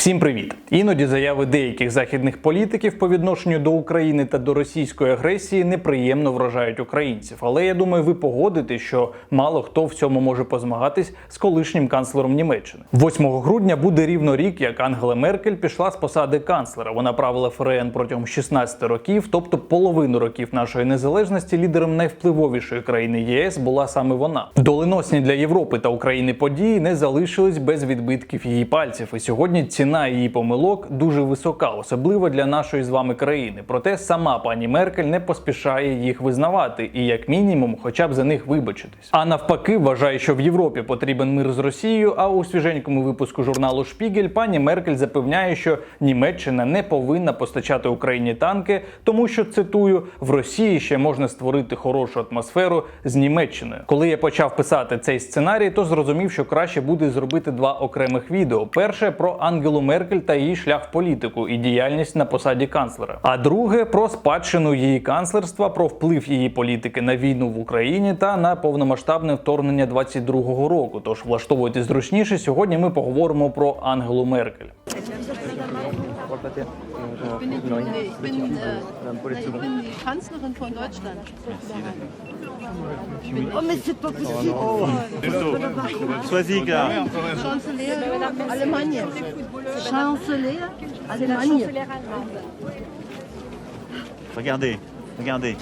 Всім привіт! Іноді заяви деяких західних політиків по відношенню до України та до російської агресії неприємно вражають українців. Але я думаю, ви погодите, що мало хто в цьому може позмагатись з колишнім канцлером Німеччини. 8 грудня буде рівно рік, як Ангела Меркель пішла з посади канцлера. Вона правила ФРН протягом 16 років, тобто половину років нашої незалежності. Лідером найвпливовішої країни ЄС була саме вона. Доленосні для Європи та України події не залишились без відбитків її пальців. І сьогодні ціна її помилок дуже висока, особливо для нашої з вами країни. Проте сама пані Меркель не поспішає їх визнавати і, як мінімум, хоча б за них вибачитись. А навпаки, вважає, що в Європі потрібен мир з Росією. А у свіженькому випуску журналу Шпігель пані Меркель запевняє, що Німеччина не повинна постачати Україні танки, тому що цитую в Росії ще можна створити хорошу атмосферу з Німеччиною. Коли я почав писати цей сценарій, то зрозумів, що краще буде зробити два окремих відео: перше про Ангелу Меркель та її шлях в політику і діяльність на посаді канцлера. А друге про спадщину її канцлерства, про вплив її політики на війну в Україні та на повномасштабне вторгнення 22-го року. Тож влаштовуйтесь зручніше. Сьогодні ми поговоримо про Ангелу Меркель. Ich bin, äh, ich bin die Kanzlerin von Deutschland. Oh, mais c'est pas possible. Oh. Sois-y, gars. Chancelier Allemagne. Chancelier Allemagne. Regardez, regardez.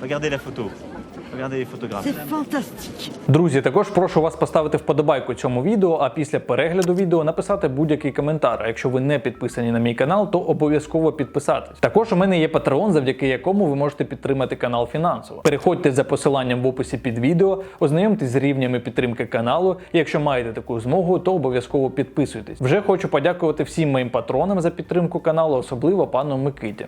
Regardez la photo. Regardez les photographes. C'est fantastique. Друзі, також прошу вас поставити вподобайку цьому відео, а після перегляду відео написати будь-який коментар. А якщо ви не підписані на мій канал, то обов'язково підписатись. Також у мене є Patreon, завдяки якому ви можете підтримати канал фінансово. Переходьте за посиланням в описі під відео, ознайомтесь з рівнями підтримки каналу. І якщо маєте таку змогу, то обов'язково підписуйтесь. Вже хочу подякувати всім моїм патронам за підтримку каналу, особливо пану Микиті.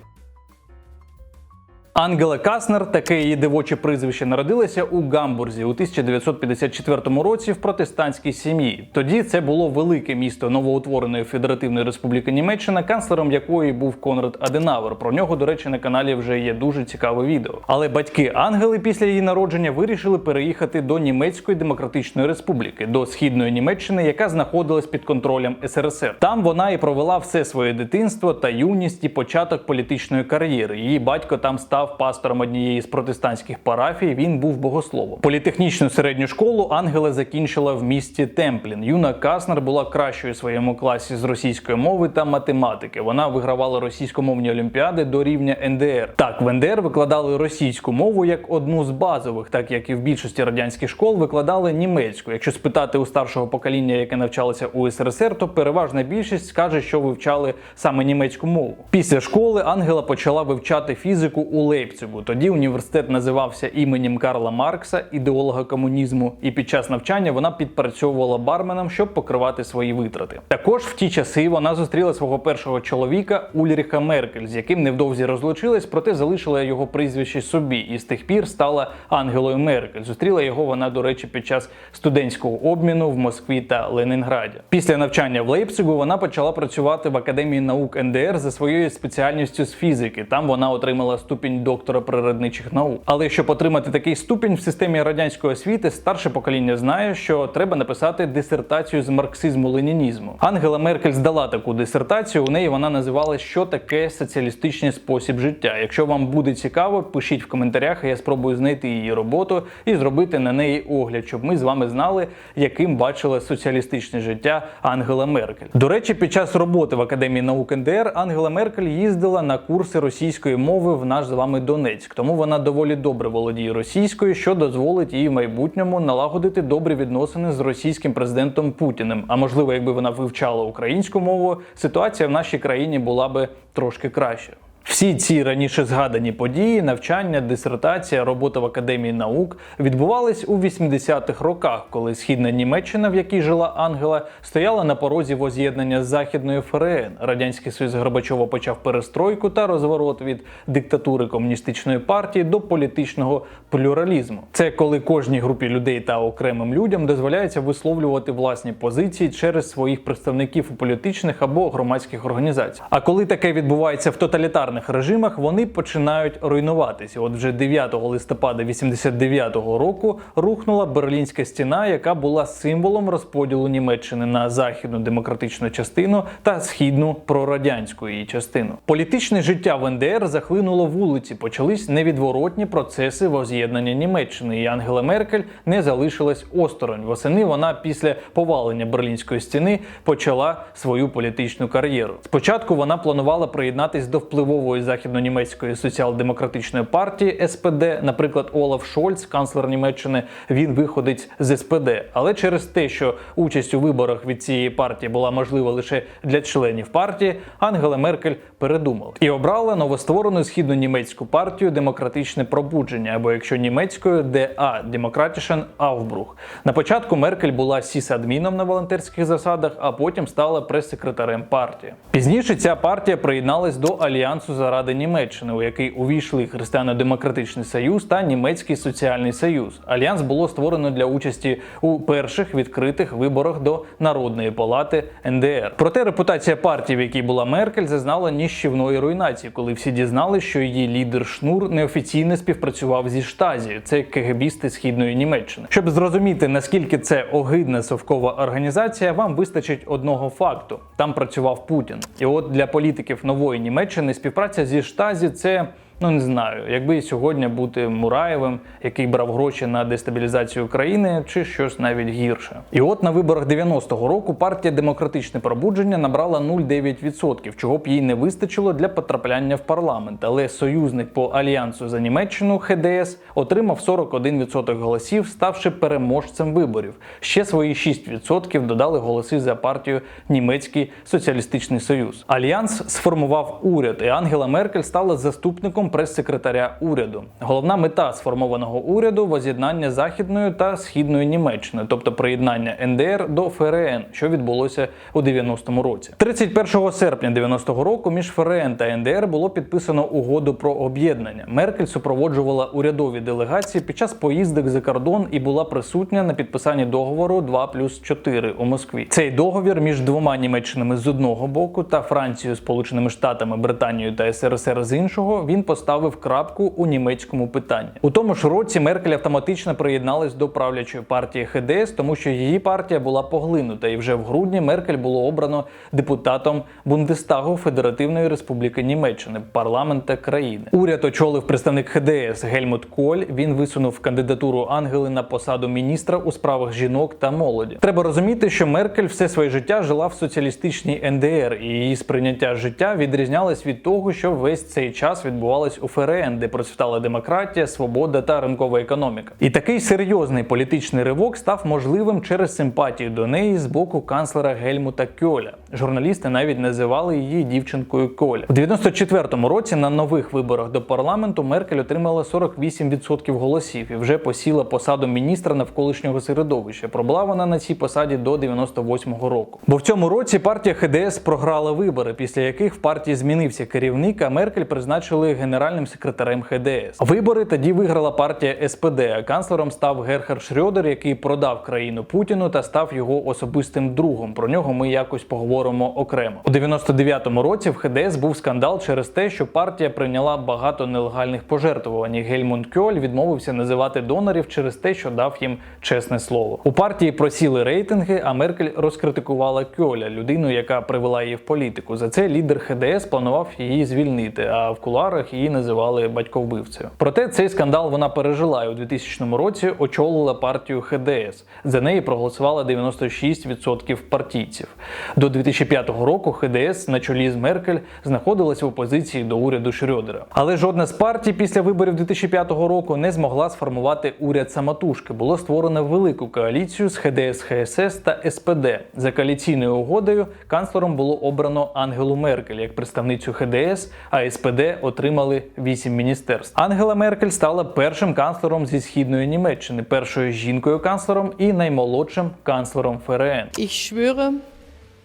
Ангела Каснер, таке її дивоче прізвище, народилася у Гамбурзі у 1954 році в протестантській сім'ї. Тоді це було велике місто новоутвореної Федеративної Республіки Німеччина, канцлером якої був Конрад Аденауер. Про нього, до речі, на каналі вже є дуже цікаве відео. Але батьки Ангели після її народження вирішили переїхати до Німецької Демократичної Республіки, до східної Німеччини, яка знаходилась під контролем СРСР. Там вона і провела все своє дитинство та юність і початок політичної кар'єри. Її батько там став пастором однієї з протестантських парафій. Він був богословом. Політехнічну середню школу Ангела закінчила в місті Темплін. Юна Каснер була кращою у своєму класі з російської мови та математики. Вона вигравала російськомовні олімпіади до рівня НДР. Так, в НДР викладали російську мову як одну з базових, так як і в більшості радянських школ викладали німецьку. Якщо спитати у старшого покоління, яке навчалося у СРСР, то переважна більшість скаже, що вивчали саме німецьку мову. Після школи Ангела почала вивчати фізику у Лейпцигу. Тоді університет називався іменем Карла Маркса, ідеолога комунізму, і під час навчання вона підпрацьовувала барменом, щоб покривати свої витрати. Також в ті часи вона зустріла свого першого чоловіка Ульріха Меркель, з яким невдовзі розлучилась, проте залишила його прізвище собі, і з тих пір стала Ангелою Меркель. Зустріла його вона, до речі, під час студентського обміну в Москві та Ленінграді. Після навчання в Лейпцигу вона почала працювати в Академії наук НДР за своєю спеціальністю з фізики. Там вона отримала ступінь доктора природничих наук. Але щоб отримати такий ступінь в системі радянської освіти, старше покоління знає, що треба написати дисертацію з марксизму-ленінізму. Ангела Меркель здала таку дисертацію. У неї вона називала що таке соціалістичний спосіб життя. Якщо вам буде цікаво, пишіть в коментарях, я спробую знайти її роботу і зробити на неї огляд, щоб ми з вами знали, яким бачила соціалістичне життя Ангела Меркель. До речі, під час роботи в Академії наук НДР Ангела Меркель їздила на курси російської мови в наш з вами Донецьк, тому вона доволі добре володіє російською, що дозволить їй в майбутньому налагодити добрі відносини з російським президентом Путіним. А можливо, якби вона вивчала українську мову, ситуація в нашій країні була би трошки краще. Всі ці раніше згадані події, навчання, дисертація, робота в академії наук відбувались у 80-х роках, коли східна Німеччина, в якій жила Ангела, стояла на порозі воз'єднання з західною ФРН. Радянський Союз Горбачова почав перестройку та розворот від диктатури комуністичної партії до політичного плюралізму. Це коли кожній групі людей та окремим людям дозволяється висловлювати власні позиції через своїх представників у політичних або громадських організаціях. А коли таке відбувається в тоталітарних тоталітарних режимах вони починають руйнуватися. От вже 9 листопада 89-го року рухнула Берлінська стіна, яка була символом розподілу Німеччини на західну демократичну частину та східну прорадянську її частину. Політичне життя в НДР захлинуло вулиці. Почались невідворотні процеси воз'єднання Німеччини, і Ангела Меркель не залишилась осторонь. Восени вона після повалення Берлінської стіни почала свою політичну кар'єру. Спочатку вона планувала приєднатись до впливової західнонімецької соціал-демократичної партії СПД. Наприклад, Олаф Шольц, канцлер Німеччини, він виходить з СПД. Але через те, що участь у виборах від цієї партії була можлива лише для членів партії, Ангела Меркель передумала і обрала новостворену східно-німецьку партію Демократичне пробудження, або якщо німецькою ДА Демократішен Авбрух. На початку Меркель була сісадміном на волонтерських засадах, а потім стала прес-секретарем партії. Пізніше ця партія приєдналась до Альянсу заради Німеччини, у який увійшли Християно-демократичний союз та Німецький соціальний союз. Альянс було створено для участі у перших відкритих виборах до Народної палати НДР. Проте репутація партії, в якій була Меркель, зазнала ніщівної руйнації, коли всі дізнали, що її лідер Шнур неофіційно співпрацював зі Штазі, це КГБісти східної Німеччини. Щоб зрозуміти наскільки це огидна совкова організація, вам вистачить одного факту: там працював Путін. І от для політиків нової Німеччини співпраця зі Штазі це. Ну не знаю, якби сьогодні бути Мураєвим, який брав гроші на дестабілізацію країни, чи щось навіть гірше. І от на виборах 90-го року партія Демократичне пробудження набрала 0,9%, чого б їй не вистачило для потрапляння в парламент. Але союзник по альянсу за Німеччину ХДС отримав 41% голосів, ставши переможцем виборів. Ще свої 6% додали голоси за партію Німецький соціалістичний союз. Альянс сформував уряд, і Ангела Меркель стала заступником прес-секретаря уряду. Головна мета сформованого уряду воз'єднання західної та східної Німеччини, тобто приєднання НДР до ФРН, що відбулося у 90-му році. 31 серпня 90-го року між ФРН та НДР було підписано угоду про об'єднання. Меркель супроводжувала урядові делегації під час поїздок за кордон і була присутня на підписанні договору 2 плюс 4 у Москві. Цей договір між двома Німеччинами з одного боку та Францією, Сполученими Штатами, Британією та СРСР з іншого. Він поставив крапку у німецькому питанні. У тому ж році Меркель автоматично приєдналась до правлячої партії ХДС, тому що її партія була поглинута, і вже в грудні Меркель було обрано депутатом Бундестагу Федеративної Республіки Німеччини, парламента країни. Уряд очолив представник ХДС Гельмут Коль. Він висунув кандидатуру Ангели на посаду міністра у справах жінок та молоді. Треба розуміти, що Меркель все своє життя жила в соціалістичній НДР, і її сприйняття життя відрізнялось від того, що весь цей час відбувалось у ФРН, де процвітала демократія, свобода та ринкова економіка. І такий серйозний політичний ривок став можливим через симпатію до неї з боку канцлера Гельмута Кьоля. Журналісти навіть називали її дівчинкою Коля. У 94-му році на нових виборах до парламенту Меркель отримала 48% голосів і вже посіла посаду міністра навколишнього середовища. Пробула вона на цій посаді до 98-го року. Бо в цьому році партія ХДС програла вибори, після яких в партії змінився керівник, а Меркель призначили генеральним секретарем ХДС. Вибори тоді виграла партія СПД. а Канцлером став Герхард Шрёдер, який продав країну Путіну та став його особистим другом. Про нього ми якось поговоримо окремо. У 99-му році в ХДС був скандал через те, що партія прийняла багато нелегальних пожертвувань. Гельмунд Кьоль відмовився називати донорів через те, що дав їм чесне слово. У партії просіли рейтинги, а Меркель розкритикувала Кьоля, людину, яка привела її в політику. За це лідер ХДС планував її звільнити. А в куларах її називали батьковбивцею. Проте цей скандал вона пережила і у 2000 році очолила партію ХДС. За неї проголосувало 96% партійців. До 2005 року ХДС на чолі з Меркель знаходилася в опозиції до уряду Шрёдера. Але жодна з партій після виборів 2005 року не змогла сформувати уряд самотужки. Було створено велику коаліцію з ХДС, ХСС та СПД. За коаліційною угодою канцлером було обрано Ангелу Меркель як представницю ХДС, а SPD отримали вісім міністерств. Ангела Меркель стала першим канцлером зі східної Німеччини, першою жінкою-канцлером і наймолодшим канцлером ФРН. Ich schwöre,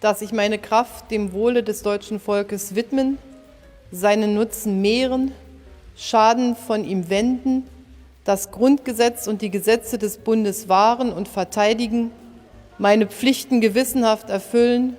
dass ich meine Kraft dem Wohle des deutschen Volkes widmen, seinen Nutzen mehren, Schaden von ihm wenden, das Grundgesetz und die Gesetze des Bundes wahren und verteidigen, meine Pflichten gewissenhaft erfüllen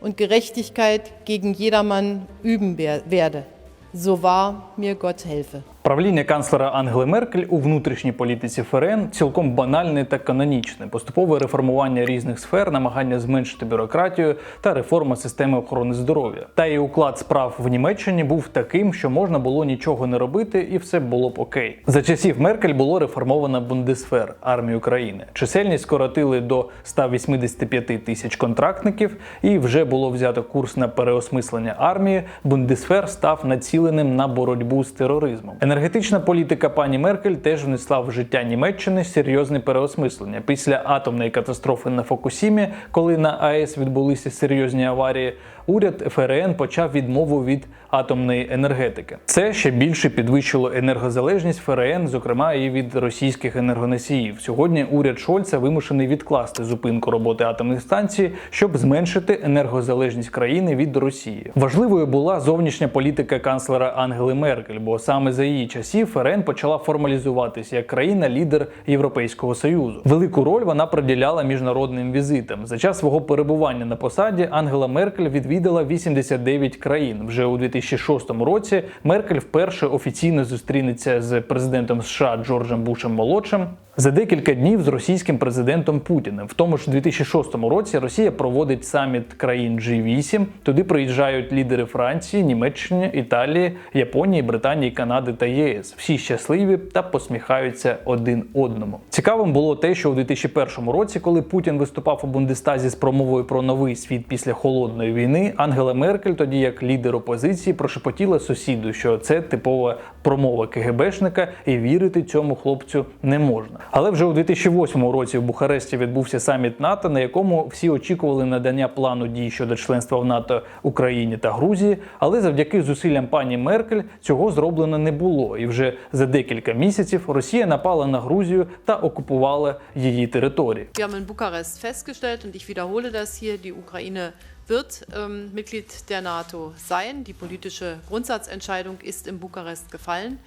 und Gerechtigkeit gegen jedermann üben wer- werde. So wahr mir Gott helfe. Правління канцлера Ангели Меркель у внутрішній політиці ФРН цілком банальне та канонічне, поступове реформування різних сфер, намагання зменшити бюрократію та реформа системи охорони здоров'я. Та і уклад справ в Німеччині був таким, що можна було нічого не робити, і все було б окей. За часів Меркель було реформована Бундесфер армію країни. Чисельність скоротили до 185 тисяч контрактників, і вже було взято курс на переосмислення армії. Бундесфер став націленим на боротьбу з тероризмом. Енергетична політика пані Меркель теж внесла в життя Німеччини серйозне переосмислення. Після атомної катастрофи на Фокусімі, коли на АЕС відбулися серйозні аварії, уряд ФРН почав відмову від атомної енергетики. Це ще більше підвищило енергозалежність ФРН, зокрема і від російських енергоносіїв. Сьогодні уряд Шольца вимушений відкласти зупинку роботи атомних станцій, щоб зменшити енергозалежність країни від Росії. Важливою була зовнішня політика канцлера Ангели Меркель, бо саме за її часів ФРН почала формалізуватися як країна-лідер Європейського союзу. Велику роль вона приділяла міжнародним візитам. За час свого перебування на посаді Ангела Меркель відвідала 89 країн. Вже у 2006 році Меркель вперше офіційно зустрінеться з президентом США Джорджем Бушем молодшим. За декілька днів з російським президентом Путіним. В тому ж 2006 році Росія проводить саміт країн G8. Туди приїжджають лідери Франції, Німеччини, Італії, Японії, Британії, Канади та ЄС. Всі щасливі та посміхаються один одному. Цікавим було те, що у 2001 році, коли Путін виступав у Бундестазі з промовою про новий світ після холодної війни, Ангела Меркель, тоді як лідер опозиції, прошепотіла сусіду, що це типова промова КГБшника, і вірити цьому хлопцю не можна. Але вже у 2008 році в Бухаресті відбувся саміт НАТО, на якому всі очікували надання плану дій щодо членства в НАТО Україні та Грузії. Але завдяки зусиллям пані Меркель цього зроблено не було. І вже за декілька місяців Росія напала на Грузію та окупувала її території. Wir haben in Bukarest festgestellt, und ich wiederhole das hier, die Ukraine wird ähm, Mitglied der NATO sein. Die politische Grundsatzentscheidung ist in Bukarest gefallen.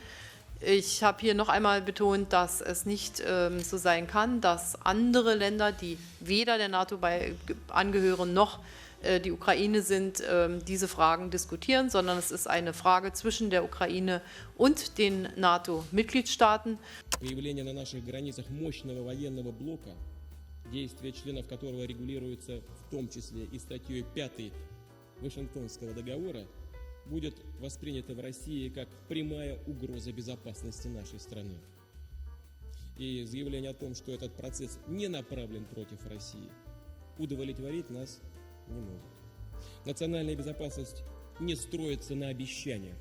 Ich habe hier noch einmal betont, dass es nicht ähm, so sein kann, dass andere Länder, die weder der NATO bei, angehören noch äh, die Ukraine sind, ähm, diese Fragen diskutieren, sondern es ist eine Frage zwischen der Ukraine und den NATO-Mitgliedstaaten. появление на наших границах мощного военного блока, Действия членов которого регулируются в том числе и статьей 5 Вашингтонского договора, будет воспринято в России как прямая угроза безопасности нашей страны. И заявление о том, что этот процесс не направлен против России, удовлетворить нас не может. Национальная безопасность не строится на обещаниях.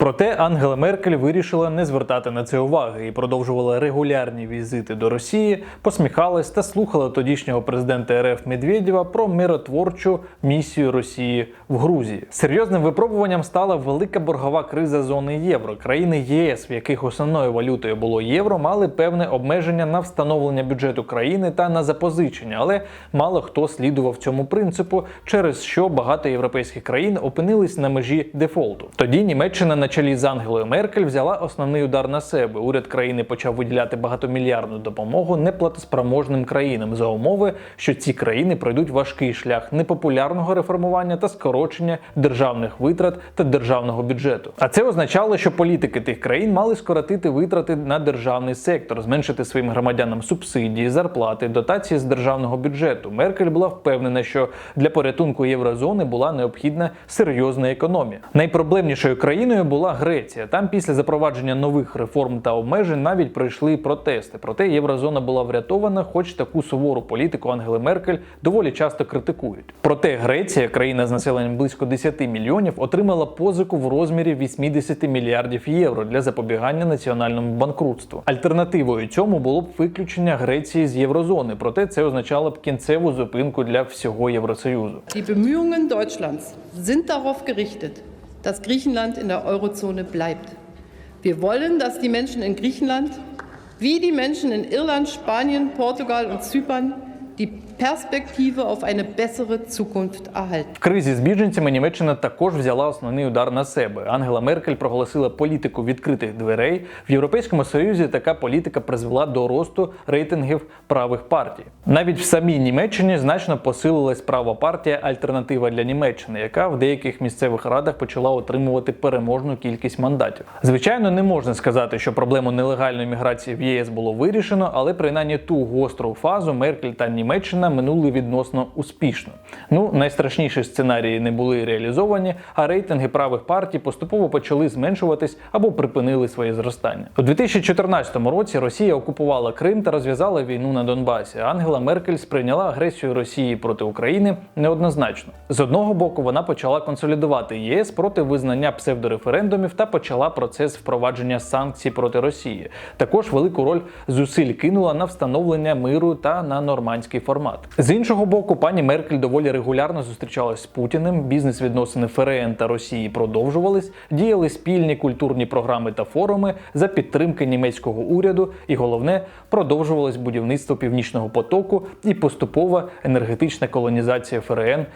Проте Ангела Меркель вирішила не звертати на це уваги і продовжувала регулярні візити до Росії, посміхалась та слухала тодішнього президента РФ Медведєва про миротворчу місію Росії в Грузії. Серйозним випробуванням стала велика боргова криза зони євро. Країни ЄС, в яких основною валютою було євро, мали певне обмеження на встановлення бюджету країни та на запозичення, але мало хто слідував цьому принципу, через що багато європейських країн опинились на межі дефолту. Тоді Німеччина на чолі з Ангелою Меркель взяла основний удар на себе. Уряд країни почав виділяти багатомільярдну допомогу неплатоспроможним країнам за умови, що ці країни пройдуть важкий шлях непопулярного реформування та скорочення державних витрат та державного бюджету. А це означало, що політики тих країн мали скоротити витрати на державний сектор, зменшити своїм громадянам субсидії, зарплати, дотації з державного бюджету. Меркель була впевнена, що для порятунку єврозони була необхідна серйозна економія. Найпроблемнішою країною була Греція. Там після запровадження нових реформ та обмежень навіть пройшли протести. Проте єврозона була врятована, хоч таку сувору політику Ангели Меркель доволі часто критикують. Проте Греція, країна з населенням близько 10 мільйонів, отримала позику в розмірі 80 мільярдів євро для запобігання національному банкрутству. Альтернативою цьому було б виключення Греції з єврозони. Проте це означало б кінцеву зупинку для всього Євросоюзу. Die Bemühungen Deutschlands sind darauf gerichtet, dass Griechenland in der Eurozone bleibt. Wir wollen, dass die Menschen in Griechenland, wie die Menschen in Irland, Spanien, Portugal und Zypern, die Perspektive auf eine bessere Zukunft erhalten. В кризі з біженцями Німеччина також взяла основний удар на себе. Ангела Меркель проголосила політику відкритих дверей. В Європейському Союзі така політика призвела до росту рейтингів правих партій. Навіть в самій Німеччині значно посилилась права партія Альтернатива для Німеччини, яка в деяких місцевих радах почала отримувати переможну кількість мандатів. Звичайно, не можна сказати, що проблему нелегальної міграції в ЄС було вирішено, але принаймні ту гостру фазу Меркель та Німеччина минули відносно успішно. Ну, найстрашніші сценарії не були реалізовані, а рейтинги правих партій поступово почали зменшуватись або припинили своє зростання. У 2014 році Росія окупувала Крим та розв'язала війну на Донбасі. Ангела Меркель сприйняла агресію Росії проти України неоднозначно. З одного боку, вона почала консолідувати ЄС проти визнання псевдореферендумів та почала процес впровадження санкцій проти Росії. Також велику роль зусиль кинула на встановлення миру та на нормандський формат. З іншого боку, пані Меркель доволі регулярно зустрічалась з Путіним. Бізнес-відносини ФРН та Росії продовжувались, діяли спільні культурні програми та форуми за підтримки німецького уряду, і головне продовжувалось будівництво північного потоку і поступова енергетична колонізація ФРН.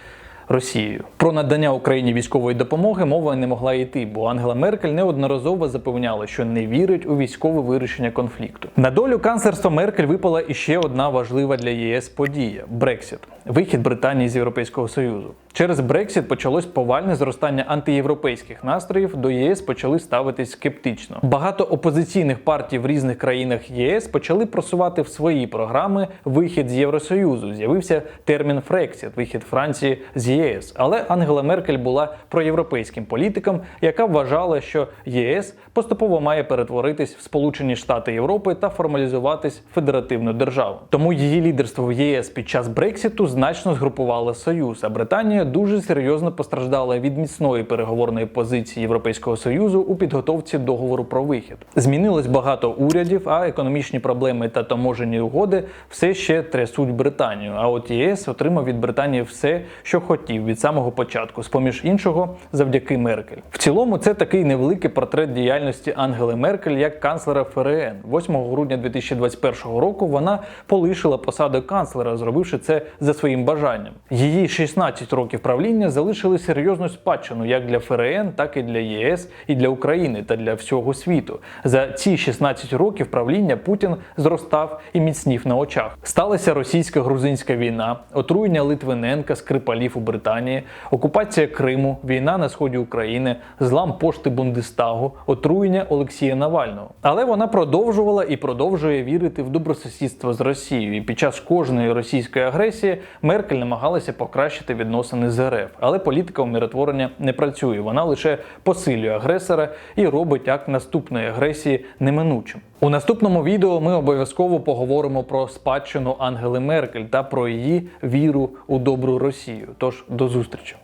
Росією про надання Україні військової допомоги мова не могла йти, бо Ангела Меркель неодноразово запевняла, що не вірить у військове вирішення конфлікту. На долю канцлерства Меркель випала іще одна важлива для ЄС подія Брексіт вихід Британії з Європейського Союзу. Через Брексіт почалось повальне зростання антиєвропейських настроїв. До єС почали ставитись скептично. Багато опозиційних партій в різних країнах ЄС почали просувати в свої програми вихід з Євросоюзу. З'явився термін Фрексіт, вихід Франції з ЄС. Але Ангела Меркель була проєвропейським політиком, яка вважала, що ЄС поступово має перетворитись в Сполучені Штати Європи та формалізуватись в федеративну державу. Тому її лідерство в ЄС під час Брексіту значно згрупувало союз. А Британія дуже серйозно постраждала від міцної переговорної позиції Європейського союзу у підготовці договору про вихід. Змінилось багато урядів, а економічні проблеми та таможені угоди все ще трясуть Британію. А от ЄС отримав від Британії все, що хотів від самого початку, з поміж іншого, завдяки Меркель. В цілому, це такий невеликий портрет діяльності Ангели Меркель як канцлера ФРН. 8 грудня 2021 року вона полишила посаду канцлера, зробивши це за своїм бажанням. Її 16 років правління залишили серйозну спадщину як для ФРН, так і для ЄС, і для України та для всього світу. За ці 16 років правління Путін зростав і міцнів на очах. Сталася російсько-грузинська війна, отруєння Литвиненка, Скрипалів у Британії, окупація Криму, війна на сході України, злам пошти Бундестагу, отруєння Олексія Навального. Але вона продовжувала і продовжує вірити в добросусідство з Росією. І під час кожної російської агресії Меркель намагалася покращити відносини з РФ. Але політика умиротворення не працює. Вона лише посилює агресора і робить акт наступної агресії неминучим. У наступному відео ми обов'язково поговоримо про спадщину Ангели Меркель та про її віру у добру Росію. Тож до зустрічі.